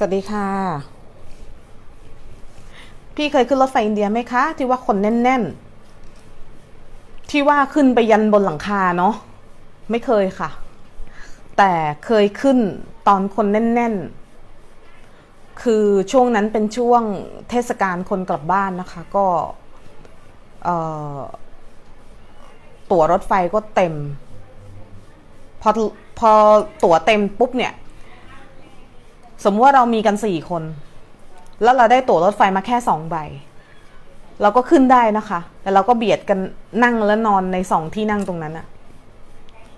สวัสดีค่ะ พี่เคยขึ้นรถไฟอินเดียไหมคะ ที่ว่าคนแน่น ๆ ที่ว่าขึ้นไปยันบนหลังคาเนาะไม่เคยค่ะ แต่เคยขึ้นตอนคนแน่น ๆ คือช่วงนั้นเป็นช่วงเทศกาลคนกลับบ้านนะคะ ก็ตั๋วรถไฟก็เต็ม พอพอตั๋วเต็มปุ๊บเนี่ย สมมติว่าเรามีกันสี่คน แล้วเราได้ตั๋วรถไฟมาแค่สองใบ เราก็ขึ้นได้นะคะ แต่เราก็เบียดกันนั่งแล้วนอนในสองที่นั่งตรงนั้นอะ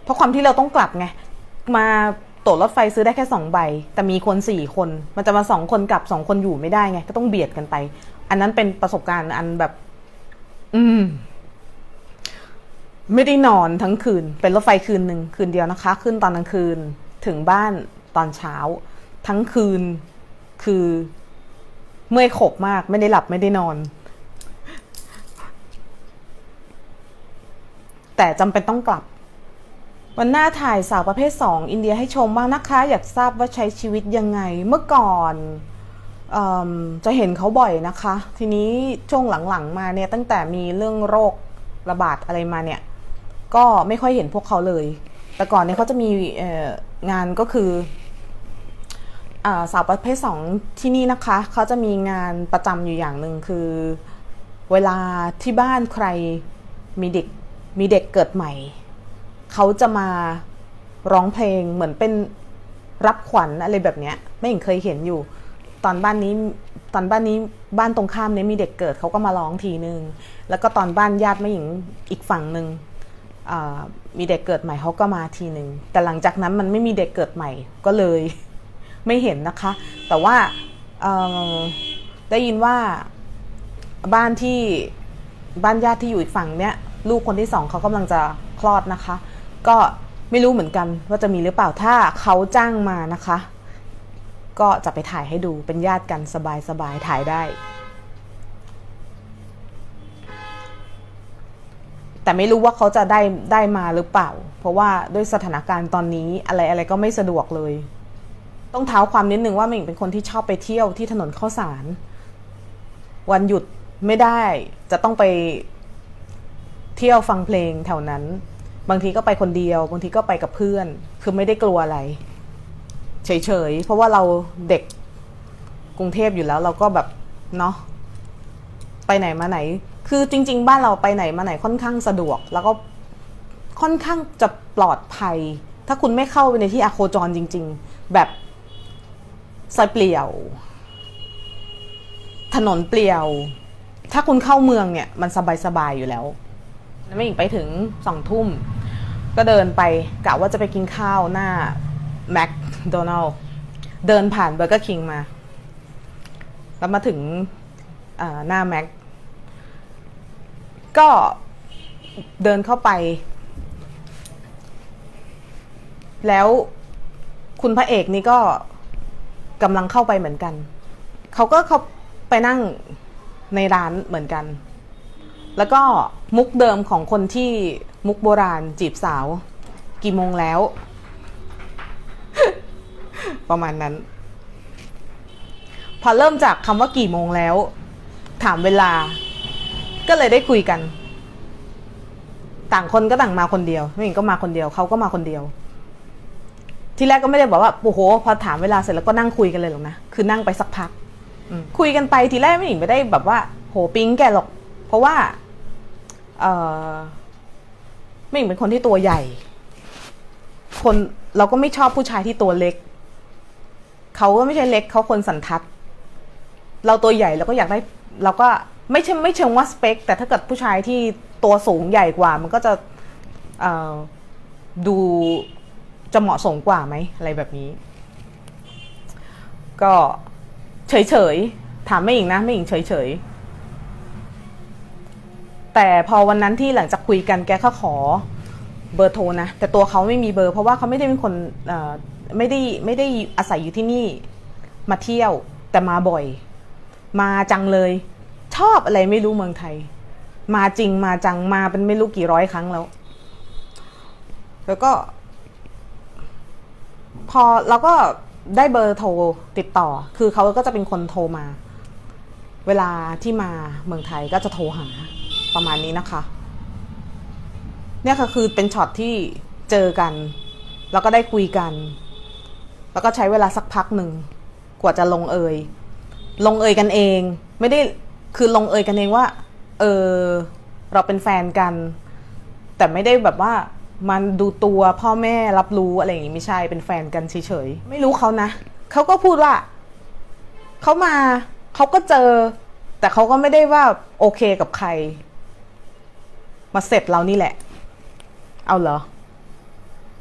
เพราะความที่เราต้องกลับไง มาตั๋วรถไฟซื้อได้แค่สองใบ แต่มีคนสี่คน มันจะมาสองคนกลับสองคนอยู่ไม่ได้ไง ก็ต้องเบียดกันไป อันนั้นเป็นประสบการณ์อันแบบ อืม ไม่ได้นอนทั้งคืน เป็นรถไฟคืนหนึ่งคืนเดียวนะคะ ขึ้นตอนกลางคืน ถึงบ้านตอนเช้า ทั้งคืนคือเมื่อยขบมากไม่ได้หลับไม่ได้นอน แต่จำเป็นต้องกลับ วันหน้าถ่ายสาวประเภทสองอินเดียให้ชมบ้างนะคะ อยากทราบว่าใช้ชีวิตยังไงเมื่อก่อนจะเห็นเขาบ่อยนะคะ ทีนี้ช่วงหลังๆมาเนี่ยตั้งแต่มีเรื่องโรคระบาดอะไรมาเนี่ย ก็ไม่ค่อยเห็นพวกเขาเลย แต่ก่อนเนี่ยเขาจะมีงานก็คือ สาวประเภทสองที่นี่นะคะเขาจะมีงานประจำอยู่อย่างหนึ่งคือ เวลาที่บ้านใครมีเด็กมีเด็กเกิดใหม่ เขาจะมาร้องเพลงเหมือนเป็นรับขวัญอะไรแบบเนี้ยไม่เห็นเคยเห็นอยู่ ตอนบ้านนี้ตอนบ้านนี้บ้านตรงข้ามเนี้ยมีเด็กเกิดเขาก็มาร้องทีนึง แล้วก็ตอนบ้านญาติแม่หญิงอีกฝั่งหนึ่งมีเด็กเกิดใหม่เขาก็มาทีหนึ่งแต่หลังจากนั้นมันไม่มีเด็กเกิดใหม่ก็เลย ไม่เห็นนะคะ แต่ว่าได้ยินว่าบ้านที่บ้านญาติที่อยู่อีกฝั่งเนี้ยลูกคนที่สองเขากำลังจะคลอดนะคะ ก็ไม่รู้เหมือนกันว่าจะมีหรือเปล่าถ้าเขาจ้างมานะคะ ก็จะไปถ่ายให้ดูเป็นญาติกันสบายๆถ่ายได้ แต่ไม่รู้ว่าเขาจะได้ได้มาหรือเปล่า เพราะว่าด้วยสถานการณ์ตอนนี้อะไรอะไรก็ไม่สะดวกเลย ต้องเท้าความนิดนึงว่าหมิงเป็นคนที่ชอบไปเที่ยวที่ถนนข้าวสาร วันหยุดไม่ได้จะต้องไปเที่ยวฟังเพลงแถวนั้น บางทีก็ไปคนเดียว บางทีก็ไปกับเพื่อน คือไม่ได้กลัวอะไร เฉยๆ เพราะว่าเราเด็กกรุงเทพอยู่แล้ว เราก็แบบเนาะไปไหนมาไหน คือจริง ๆ บ้านเราไปไหนมาไหนค่อนข้างสะดวก แล้วก็ค่อนข้างจะปลอดภัย ถ้าคุณไม่เข้าไปในที่อโคจรจริง ๆ แบบ ซอยเปลี่ยว ถนนเปลี่ยว ถ้าคุณเข้าเมืองเนี่ย มันสบายๆอยู่แล้วแล้วไม่อีกไปถึงสองทุ่ม ก็เดินไปกะว่าจะไปกินข้าวหน้าแมคโดนัลล์เดินผ่านเบอร์เกอร์คิงมา แล้วมาถึงหน้าแม็กก็เดินเข้าไป แล้วคุณพระเอกนี่ก็ กำลังเข้าไปเหมือนกัน เขาก็เขาไปนั่งในร้านเหมือนกัน แล้วก็มุกเดิมของคนที่มุกโบราณจีบสาว กี่โมงแล้ว ประมาณนั้น พอเริ่มจากคำว่ากี่โมงแล้ว ถามเวลา ก็เลยได้คุยกัน ต่างคนก็ต่างมาคนเดียวไม่เห็นก็มาคนเดียวเขาก็มาคนเดียว ที่แรกก็ไม่ได้บอกว่าโอ้โหพอถามเวลาเสร็จแล้วก็นั่งคุยกันเลยหรอกนะคือนั่งไปสักพักอืมคุยกันไปทีแรกไม่เห็นไม่ได้แบบว่า โหปิ๊งแกหรอก เพราะว่าเออไม่เห็นเป็นคนที่ตัวใหญ่ คนเราก็ไม่ชอบผู้ชายที่ตัวเล็กเขาก็ไม่ใช่เล็กเขาคนสันทัด เราตัวใหญ่เราก็อยากได้เราก็ไม่ใช่ไม่เชิงว่าสเปค แต่ถ้าเกิดผู้ชายที่ตัวสูงใหญ่กว่า มันก็จะเอ่อดู จะเหมาะสมกว่าไหมอะไรแบบนี้ ก็เฉยๆถามไม่หญิงนะไม่หญิงเฉยๆแต่พอวันนั้นที่หลังจากคุยกันแกก็ขอเบอร์โทรนะแต่ตัวเขาไม่มีเบอร์ เพราะว่าเขาไม่ได้เป็นคนไม่ได้ไม่ได้อาศัยอยู่ที่นี่มาเที่ยวแต่มาบ่อย มาจังเลย ชอบอะไรไม่รู้เมืองไทย มาจริงมาจังมาเป็นไม่รู้กี่ร้อยครั้งแล้ว แล้วก็ พอเราก็ได้เบอร์โทรติดต่อ คือเขาก็จะเป็นคนโทรมา เวลาที่มาเมืองไทยก็จะโทรหาประมาณนี้นะคะ เนี่ยค่ะคือเป็นช็อตที่เจอกัน แล้วก็ได้คุยกัน แล้วก็ใช้เวลาสักพักหนึ่งกว่าจะลงเอย ลงเอยกันเอง ไม่ได้คือลงเอยกันเองว่า เออเราเป็นแฟนกัน แต่ไม่ได้แบบว่า มันดูตัวพ่อแม่รับรู้อะไรอย่างงี้ไม่ใช่เป็นแฟนกันเฉยๆไม่รู้เขานะเขาก็พูดว่าเขามาเขาก็เจอ แต่เขาก็ไม่ได้ว่าโอเคกับใคร มาเสร็จเรานี่แหละ เอาเหรอ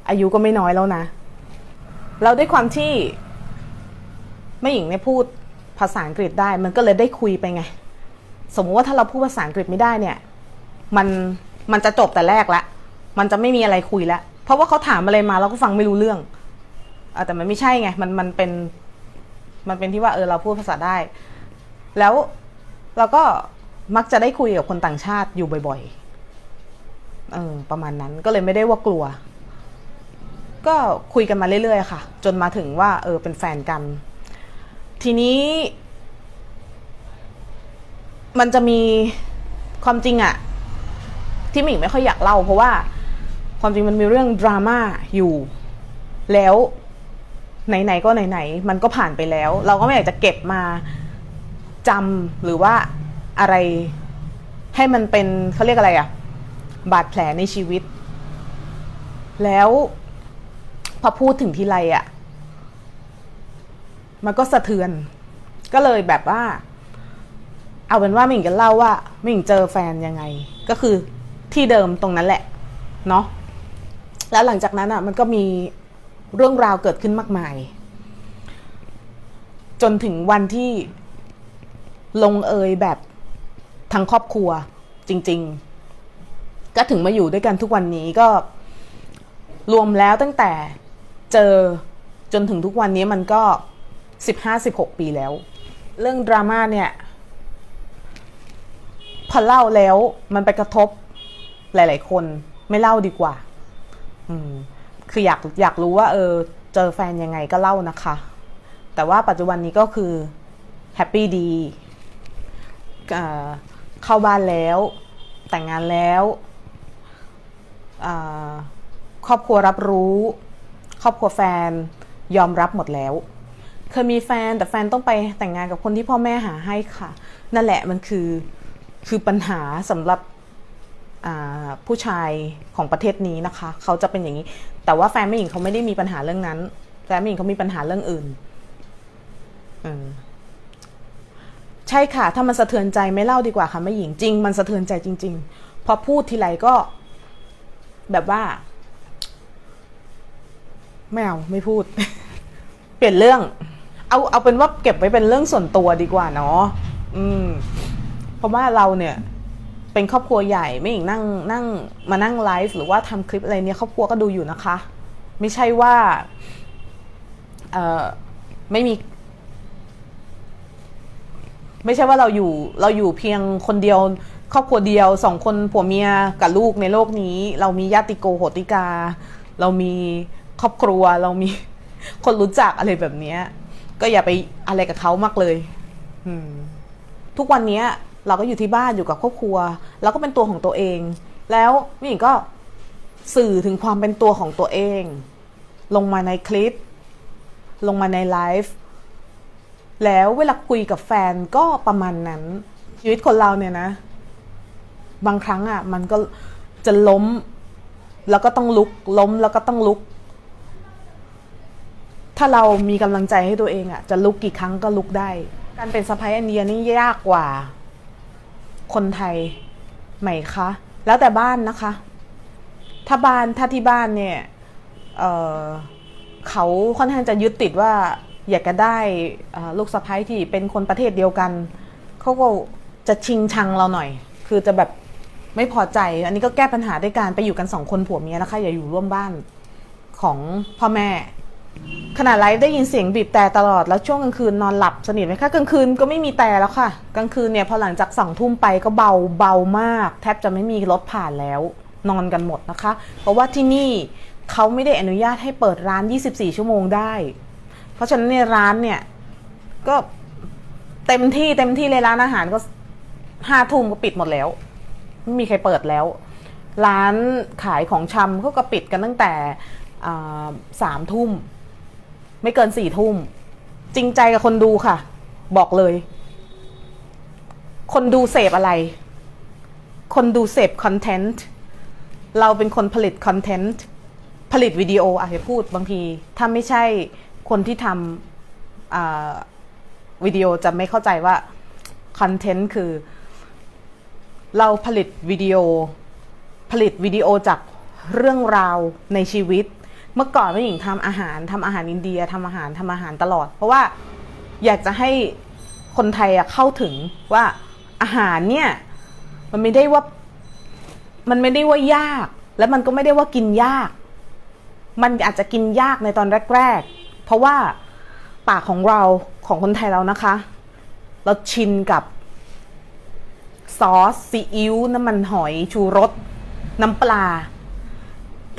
อายุก็ไม่น้อยแล้วนะเราด้วยความที่แม่หญิงเนี่ยพูดภาษาอังกฤษได้ มันก็เลยได้คุยไปไง สมมติว่าถ้าเราพูดภาษาอังกฤษไม่ได้เนี่ย มันมันจะจบแต่แรกละ มันจะไม่มีอะไรคุยแล้ว เพราะว่าเขาถามอะไรมาเราก็ฟังไม่รู้เรื่องอแต่มันไม่ใช่ไง มันมันเป็น มันเป็นที่ว่าเออเราพูดภาษาได้ แล้วเราก็มักจะได้คุยกับคนต่างชาติอยู่บ่อยๆ เออประมาณนั้นก็เลยไม่ได้ว่ากลัว ก็คุยกันมาเรื่อยๆค่ะ จนมาถึงว่าเออเป็นแฟนกัน ทีนี้ มันจะมีความจริงอะที่หมิงไม่ค่อยอยากเล่าเพราะว่า ความจริงมันมีเรื่องดราม่าอยู่ แล้วไหนๆก็ไหนๆมันก็ผ่านไปแล้ว เราก็ไม่อยากจะเก็บมาจำหรือว่าอะไรให้มันเป็นเขาเรียกอะไรอะบาดแผลในชีวิต แล้วพอพูดถึงทีไรอะมันก็สะเทือน ก็เลยแบบว่า เอาเป็นว่ามิงจะเล่าว่า มิงเจอแฟนยังไง ก็คือที่เดิมตรงนั้นแหละ เนาะ แล้วหลังจากนั้นอะมันก็มีเรื่องราวเกิดขึ้นมากมาย จนถึงวันที่ลงเอยแบบทั้งครอบครัวจริง ๆ ก็ถึงมาอยู่ด้วยกันทุกวันนี้ก็รวมแล้วตั้งแต่เจอจนถึงทุกวันนี้มันก็สิบห้าสิบหกปีแล้ว เรื่องดราม่าเนี่ยพอเล่าแล้วมันไปกระทบหลาย ๆ คนไม่เล่าดีกว่า คืออยากอยากรู้ว่า เออ เจอแฟนยังไงก็เล่านะคะ แต่ว่าปัจจุบันนี้ก็คือแฮปปี้ดีเข้าบ้านแล้ว แต่งงานแล้วครอบครัวรับรู้ ครอบครัวแฟนยอมรับหมดแล้วเคยมีแฟนแต่แฟนต้องไปแต่งงานกับคนที่พ่อแม่หาให้ค่ะ นั่นแหละมันคือคือปัญหาสำหรับ ผู้ชายของประเทศนี้นะคะ เขาจะเป็นอย่างนี้ แต่ว่าแฟนแม่หญิงเขาไม่ได้มีปัญหาเรื่องนั้น แฟนแม่หญิงเขามีปัญหาเรื่องอื่นใช่ค่ะ ถ้ามันสะเทือนใจไม่เล่าดีกว่าค่ะแม่หญิงจริง มันสะเทือนใจจริง ๆ พอพูดทีไรก็ แบบว่าไม่เอาไม่พูด เปลี่ยนเรื่อง เอาเอาเป็นว่าเก็บไว้เป็นเรื่องส่วนตัวดีกว่าเนาะอืม เพราะว่าเราเนี่ย เป็นครอบครัวใหญ่ไม่อีกนั่งนั่งมานั่งไลฟ์หรือว่าทำคลิปอะไรเนี่ยครอบครัวก็ดูอยู่นะคะ ไม่ใช่ว่าเออไม่มี ไม่ใช่ว่าเราอยู่เราอยู่เพียงคนเดียว ครอบครัวเดียวสองคนผัวเมียกับลูกในโลกนี้ เรามีญาติโกโหติกา เรามีครอบครัว เรามีคนรู้จักอะไรแบบเนี้ย ก็อย่าไปอะไรกับเขามากเลยทุกวันนี้ เราก็อยู่ที่บ้านอยู่กับครอบครัวเราก็เป็นตัวของตัวเอง แล้วผู้หญิงก็สื่อถึงความเป็นตัวของตัวเอง ลงมาในคลิป ลงมาในไลฟ์แล้วเวลาคุยกับแฟนก็ประมาณนั้น ชีวิตคนเราเนี่ยนะ บางครั้งอะ มันก็จะล้ม แล้วก็ต้องลุกล้มแล้วก็ต้องลุก ถ้าเรามีกำลังใจให้ตัวเองอะ จะลุกกี่ครั้งก็ลุกได้ การเป็นสะพ้ายอินเดียนี่ยากกว่า คนไทยไหมคะ แล้วแต่บ้านนะคะ ถ้าบ้านถ้าที่บ้านเนี่ยเเขาค่อนข้างจะยึดติดว่าอยากจะได้ลูกสะพ้ายที่เป็นคนประเทศเดียวกัน เขาก็จะชิงชังเราหน่อย คือจะแบบไม่พอใจ อันนี้ก็แก้ปัญหาด้วยการไปอยู่กันสองคนผัวเมียนะคะ อย่าอยู่ร่วมบ้านของพ่อแม่ ขณะไลฟ์ได้ยินเสียงบีบแต่ตลอดแล้วช่วงกลางคืนนอนหลับสนิทไหมคะกลางคืนก็ไม่มีแต่แล้วค่ะ กลางคืนเนี่ยพอหลังจากสองทุ่มไปก็เบาเบามาก แทบจะไม่มีรถผ่านแล้ว นอนกันหมดนะคะ เพราะว่าที่นี่เขาไม่ได้อนุญาตให้เปิดร้าน 24 ชั่วโมงได้ เพราะฉะนั้นในร้านเนี่ยก็เต็มที่เต็มที่เลยร้านอาหารก็ห้าทุ่มก็ปิดหมดแล้ว ไม่มีใครเปิดแล้ว ร้านขายของชำเขาก็ปิดกันตั้งแต่สามทุ่ม ไม่เกินสี่ทุ่ม จริงใจกับคนดูค่ะ บอกเลย คนดูเสพอะไร คนดูเสพคอนเทนต์เราเป็นคนผลิตคอนเทนต์ผลิตวิดีโออาจจะพูดบางที ถ้าไม่ใช่คนที่ทำวิดีโอจะไม่เข้าใจว่าคอนเทนต์คือ เราผลิตวิดีโอ ผลิตวิดีโอจากเรื่องราวในชีวิต เมื่อก่อนแม่หญิงทำอาหารทำอาหารอินเดียทำอาหารทำอาหารตลอด เพราะว่าอยากจะให้คนไทยอะเข้าถึงว่าอาหารเนี่ยมันไม่ได้ว่ามันไม่ได้ว่ายาก และมันก็ไม่ได้ว่ากินยาก มันอาจจะกินยากในตอนแรก ๆ เพราะว่าปากของเราของคนไทยเรานะคะ เราชินกับซอสซีอิ๊วน้ำมันหอยชูรสน้ำปลา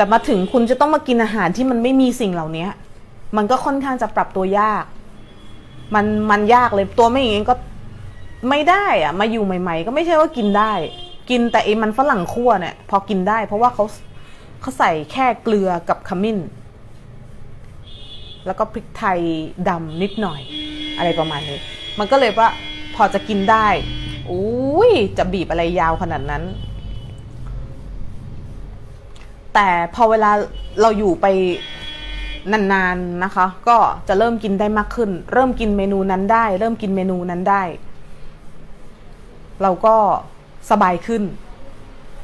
แต่มาถึงคุณจะต้องมากินอาหารที่มันไม่มีสิ่งเหล่านี้มันก็ค่อนข้างจะปรับตัวยาก มันมันยากเลยตัวไม่เองก็ไม่ได้อะมาอยู่ใหม่ ๆ ก็ไม่ใช่ว่ากินได้ กินแต่ไอ้มันฝรั่งคั่วเนี่ย พอกินได้ เพราะว่าเขาเขาใส่แค่เกลือกับขมิ้น แล้วก็พริกไทยดำนิดหน่อย อะไรประมาณนี้ มันก็เลยว่าพอจะกินได้อุ้ยจะบีบอะไรยาวขนาดนั้น แต่พอเวลาเราอยู่ไปนานๆนะคะ ก็จะเริ่มกินได้มากขึ้น เริ่มกินเมนูนั้นได้ เริ่มกินเมนูนั้นได้ เราก็สบายขึ้น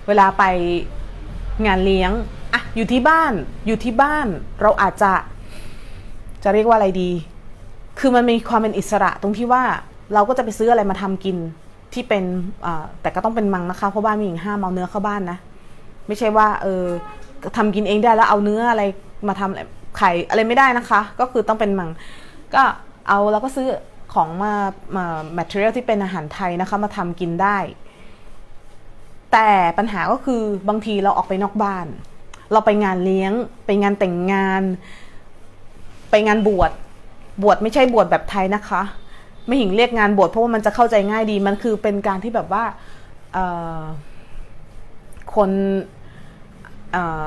เวลาไปงานเลี้ยงอะอยู่ที่บ้าน อยู่ที่บ้าน เราอาจจะ จะเรียกว่าอะไรดี คือมันมีความเป็นอิสระตรงที่ว่าเราก็จะไปซื้ออะไรมาทำกินที่เป็นแต่ก็ต้องเป็นมังนะคะ เพราะบ้านมีหญิงห้ามเอาเนื้อเข้าบ้านนะ ไม่ใช่ว่าเออทำกินเองได้แล้วเอาเนื้ออะไรมาทำอะไรไข่อะไรไม่ได้นะคะ ก็คือต้องเป็นมัง ก็เอาแล้วก็ซื้อของมามา material ที่เป็นอาหารไทยนะคะมาทำกินได้ แต่ปัญหาก็คือบางทีเราออกไปนอกบ้าน เราไปงานเลี้ยง ไปงานแต่งงาน ไปงานบวชบวชไม่ใช่บวชแบบไทยนะคะ ไม่หิงเรียกงานบวชเพราะว่ามันจะเข้าใจง่ายดีมันคือเป็นการที่แบบว่าคน เอ่อ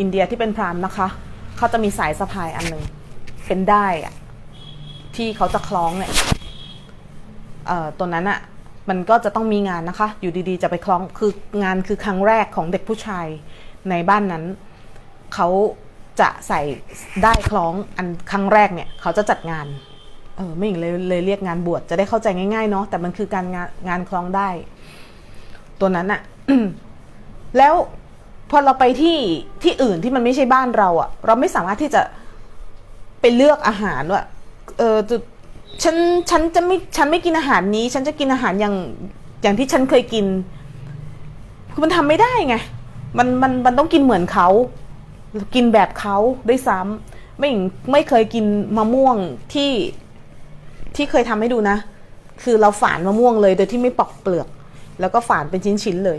อินเดียที่เป็นพราหมณ์นะคะ เขาจะมีสายสะพายอันหนึ่งเป็นได้อะที่เขาจะคล้องเนี่ยเอ่อตัวนั้นอะมันก็จะต้องมีงานนะคะ อยู่ดีๆ จะไปคล้อง คืองานคือครั้งแรกของเด็กผู้ชายในบ้านนั้น เขาจะใส่ได้คล้องอันครั้งแรกเนี่ย เขาจะจัดงาน เออไม่หญิงเลยเลยเรียกงานบวชจะได้เข้าใจง่ายๆเนาะ แต่มันคือการงานงานคล้องได้ ตัวนั้นอะแล้ว พอเราไปที่ที่อื่นที่มันไม่ใช่บ้านเราอะเราไม่สามารถที่จะไปเลือกอาหารว่าเออจะฉันฉันจะไม่ฉันไม่กินอาหารนี้ ฉันจะกินอาหารอย่างอย่างที่ฉันเคยกินคือมันทำไม่ได้ไงมันมันมันต้องกินเหมือนเขากินแบบเขาด้วยซ้ำไม่หญิงไม่เคยกินมะม่วงที่ที่เคยทำให้ดูนะ คือเราฝานมะม่วงเลยโดยที่ไม่ปอกเปลือก แล้วก็ฝานเป็นชิ้นๆเลย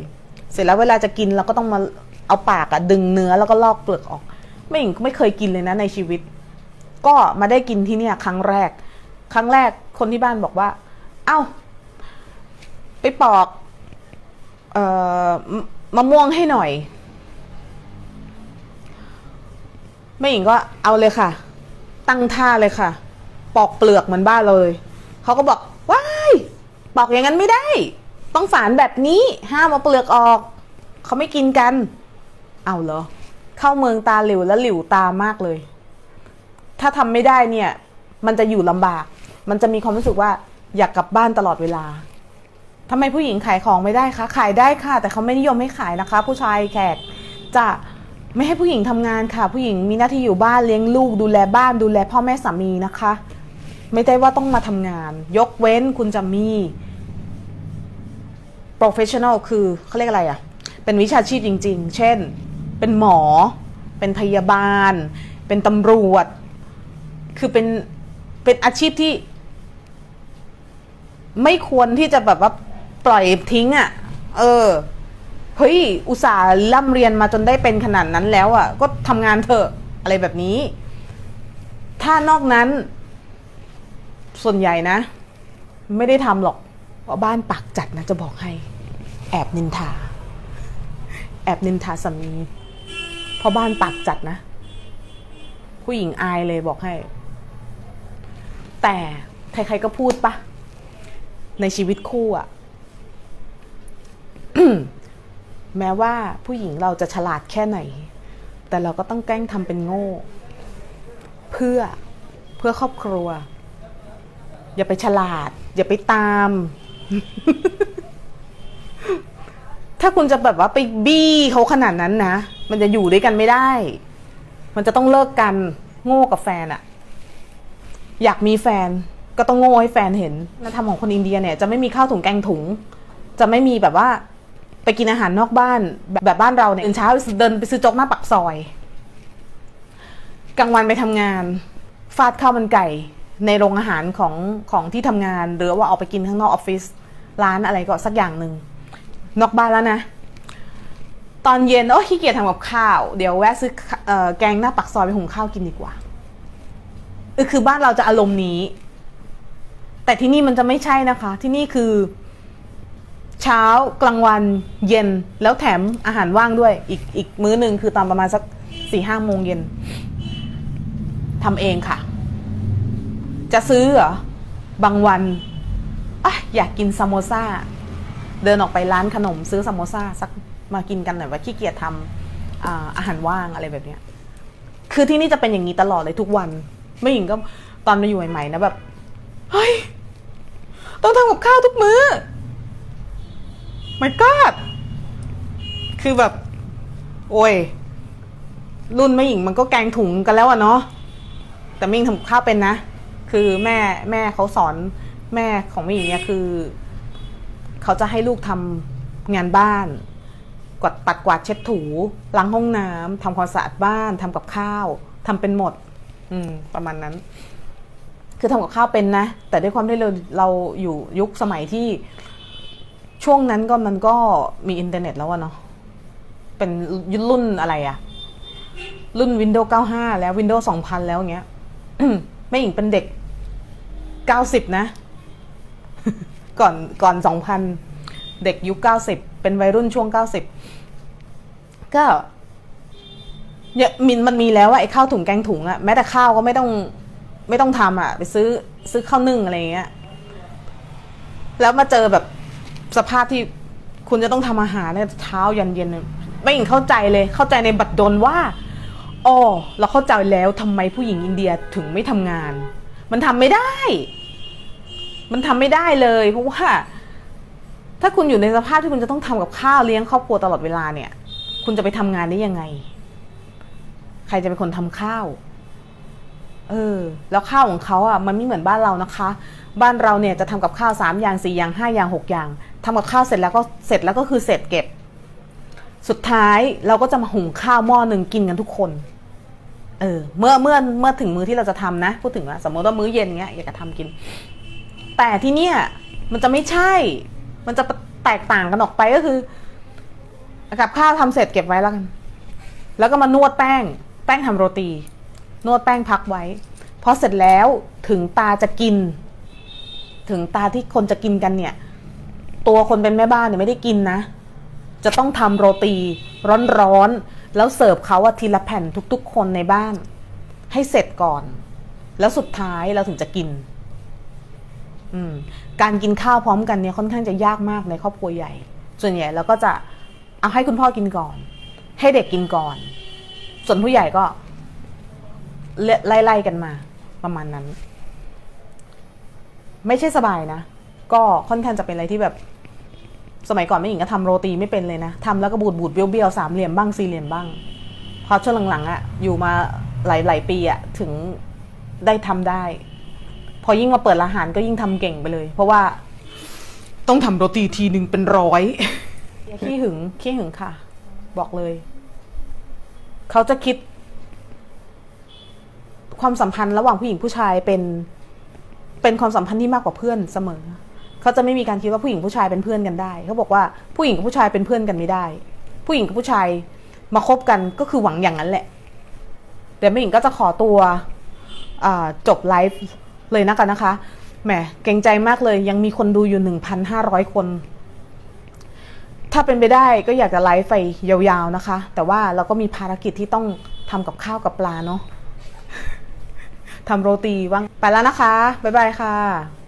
เสร็จแล้วเวลาจะกินเราก็ต้องมา เอาปากอะดึงเนื้อแล้วก็ลอกเปลือกออก ไม่หิงไม่เคยกินเลยนะในชีวิต ก็มาได้กินที่เนี่ยครั้งแรก ครั้งแรกคนที่บ้านบอกว่า เอ้า ไปปอกเอ่อมมะม่วงให้หน่อยแม่หญิงก็เอาเลยค่ะ ตั้งท่าเลยค่ะ ปอกเปลือกเหมือนบ้านเลยเขาก็บอกว้ายปอกอย่างนั้นไม่ได้ ต้องฝานแบบนี้ห้ามเอาเปลือกออกเขาไม่กินกัน เอาเหรอ เข้าเมืองตาหลิวแล้วหลิวตามากเลย ถ้าทำไม่ได้เนี่ย มันจะอยู่ลำบาก มันจะมีความรู้สึกว่าอยากกลับบ้านตลอดเวลาทำไมผู้หญิงขายของไม่ได้คะขายได้ค่ะ แต่เขาไม่นิยมให้ขายนะคะ ผู้ชายแขกจะไม่ให้ผู้หญิงทำงานค่ะ ผู้หญิงมีหน้าที่อยู่บ้านเลี้ยงลูก ดูแลบ้านดูแลพ่อแม่สามีนะคะ ไม่ได้ว่าต้องมาทำงาน ยกเว้นคุณจะมี professional คือเขาเรียกอะไรอะ่ะ เป็นวิชาชีพจริง ๆ เช่น เป็นหมอ เป็นพยาบาล เป็นตำรวจ คือเป็นเป็นอาชีพที่ ไม่ควรที่จะแบบว่าปล่อยทิ้งอะ่ะ เออเฮ้ยอุตส่าห์ร่ำเรียนมาจนได้เป็นขนาดนั้นแล้วอะ่ะ ก็ทำงานเถอะอะไรแบบนี้ ถ้านอกนั้น ส่วนใหญ่นะ ไม่ได้ทำหรอกเพราะบ้านปากจัดนะจะบอกให้ แอบนินทา แอบนินทาสามี พราะบ้านปากจัดนะ ผู้หญิงอายเลยบอกให้ แต่ใครๆก็พูดปะในชีวิตคู่อะแม้ว่าผู้หญิงเราจะฉลาดแค่ไหน แต่เราก็ต้องแกล้งทำเป็นโง่ เพื่อเพื่อครอบครัว อย่าไปฉลาด อย่าไปตาม ถ้าคุณจะแบบว่าไปบี้เขาขนาดนั้นนะ มันจะอยู่ด้วยกันไม่ได้ มันจะต้องเลิกกันโง่กับแฟนอะอยากมีแฟนก็ต้องโง่ให้แฟนเห็นวัฒนธรรมของคนอินเดียเนี่ยจะไม่มีข้าวถุงแกงถุง จะไม่มีแบบว่าไปกินอาหารนอกบ้านแบบแบบบ้านเราเนี่ยตื่นเช้าเดินไปซื้อโจ๊กหน้าปักซอย กลางวันไปทำงาน ฟาดข้าวมันไก่ ในโรงอาหารของของที่ทำงาน หรือว่าออกไปกินข้างนอกออฟฟิศร้านอะไรก็สักอย่างหนึ่งนอกบ้านแล้วนะ ตอนเย็นโอ้ขี้เกียจทำกับข้าว เดี๋ยวแวะซื้อแกงหน้าปักซอยไปหุงข้าวกินดีกว่าคือบ้านเราจะอารมณ์นี้ แต่ที่นี่มันจะไม่ใช่นะคะ ที่นี่คือ เช้ากลางวันเย็นแล้วแถมอาหารว่างด้วย อีกอีกมื้อหนึ่งคือตอนประมาณสักสี่ห้าโมงเย็นทำเองค่ะ จะซื้อเหรอบางวันออยากกินซามโมซาเดินออกไปร้านขนมซื้อซามโมซาสัก มากินกันหน่อยว่าขี้เกียจทำอาอาหารว่างอะไรแบบเนี้ยคือที่นี่จะเป็นอย่างนี้ตลอดเลยทุกวันไม่หญิงก็ตอนมาอยู่ใหม่ๆนะแบบเฮ้ยต้องทำกับข้าวทุกมื้อ my god คือแบบ โอ้ย รุ่นแม่หญิงมันก็แกงถุงกันแล้วอะเนาะแต่แม่หญิงทำกับข้าวเป็นนะ คือแม่แม่เขาสอนแม่ของแม่หญิงเนี่ยคือ เขาจะให้ลูกทำงานบ้าน กวาดปัดกวาดเช็ดถูล้างห้องน้ำทำความสะอาดบ้านทำกับข้าวทำเป็นหมด อืม ประมาณนั้น คือทำกับข้าวเป็นนะ แต่ด้วยความที่เราเราอยู่ยุคสมัยที่ ช่วงนั้นก็มันก็มีอินเทอร์เน็ตแล้วเนาะเป็นรุ่นอะไรอะรุ่น Windows 95 แล้ว Windows 2000 แล้วเงี้ยแม่หญิงเป็นเด็ก 90 นะ ก่อนก่อน 2000 เด็กยุค 90 เป็นวัยรุ่นช่วง 90 ก็เนี่ยมินมันมีแล้วอะไอ้ข้าวถุงแกงถุงอะแม้แต่ข้าวก็ไม่ต้องไม่ต้องทำอะไปซื้อซื้อข้าวนึ่งอะไรเงี้ยแล้วมาเจอแบบสภาพที่คุณจะต้องทำอาหารเนี่ยเช้ายันเย็นไม่เห็นเข้าใจเลยเข้าใจในบัตรดลว่าอ๋อเราเข้าใจแล้วทำไมผู้หญิงอินเดียถึงไม่ทำงาน มันทำไม่ได้ มันทำไม่ได้เลยเพราะว่า ถ้าคุณอยู่ในสภาพที่คุณจะต้องทำกับข้าวเลี้ยงครอบครัวตลอดเวลาเนี่ย คุณจะไปทำงานได้ยังไง ใครจะเป็นคนทำข้าว เออ แล้วข้าวของเขาอะมันไม่เหมือนบ้านเรานะคะ บ้านเราเนี่ยจะทำกับข้าวสามอย่างสี่อย่างห้าอย่างหกอย่างทำกับข้าวเสร็จแล้วก็เสร็จแล้วก็คือเสร็จเก็บ สุดท้ายเราก็จะมาหุงข้าวหม้อหนึ่งกินกันทุกคนเออเมื่อเมื่อเมื่อถึงมื้อที่เราจะทำนะ พูดถึงว่าสมมติว่ามื้อเย็นเงี้ยอยากจะทำกิน แต่ที่เนี่ยมันจะไม่ใช่ มันจะแตกต่างกันออกไปก็คือกับข้าวทำเสร็จเก็บไว้แล้วกัน แล้วก็มานวดแป้ง แป้งทำโรตี นวดแป้งพักไว้ พอเสร็จแล้วถึงตาจะกิน ถึงตาที่คนจะกินกันเนี่ย ตัวคนเป็นแม่บ้านเนี่ยไม่ได้กินนะ จะต้องทำโรตีร้อนๆ แล้วเสิร์ฟเขาอะทีละแผ่นทุกๆ คนในบ้าน ให้เสร็จก่อน แล้วสุดท้ายเราถึงจะกิน อืม การกินข้าวพร้อมกันเนี่ยค่อนข้างจะยากมากในครอบครัวใหญ่ ส่วนใหญ่เราก็จะเอาให้คุณพ่อกินก่อน ให้เด็กกินก่อน ส่วนผู้ใหญ่ก็ไล่ๆกันมา ประมาณนั้น ไม่ใช่สบายนะ ก็ค่อนข้างจะเป็นอะไรที่แบบ สมัยก่อนแม่หญิงก็ทำโรตีไม่เป็นเลยนะทำแล้วก็บูดบูดเบี้ยวๆสามเหลี่ยมบ้างสี่เหลี่ยมบ้างพอช่วงหลังๆอะอยู่มาหลายๆปีอะถึงได้ทำได้ พอยิ่งมาเปิดร้านอาหารก็ยิ่งทำเก่งไปเลย เพราะว่าต้องทำโรตีทีหนึ่งเป็นร้อยขี้หึงขี้หึงค่ะ บอกเลย เขาจะคิด ความสัมพันธ์ระหว่างผู้หญิงผู้ชายเป็น เป็นความสัมพันธ์ที่มากกว่าเพื่อนเสมอ เขาจะไม่มีการคิดว่าผู้หญิงผู้ชายเป็นเพื่อนกันได้ เขาบอกว่าผู้หญิงกับผู้ชายเป็นเพื่อนกันไม่ได้ ผู้หญิงกับผู้ชายมาคบกันก็คือหวังอย่างนั้นแหละแต่แม่หญิงก็จะขอตัวอ่าจบไลฟ์ เลยนะกันนะคะ แหมเก่งใจมากเลย ยังมีคนดูอยู่ 1,500 คน ถ้าเป็นไปได้ก็อยากจะไลฟ์ไปยาวๆนะคะ แต่ว่าเราก็มีภารกิจที่ต้องทำกับข้าวกับปลาเนาะทำโรตีว่าง ไปแล้วนะคะ บ๊ายบายค่ะ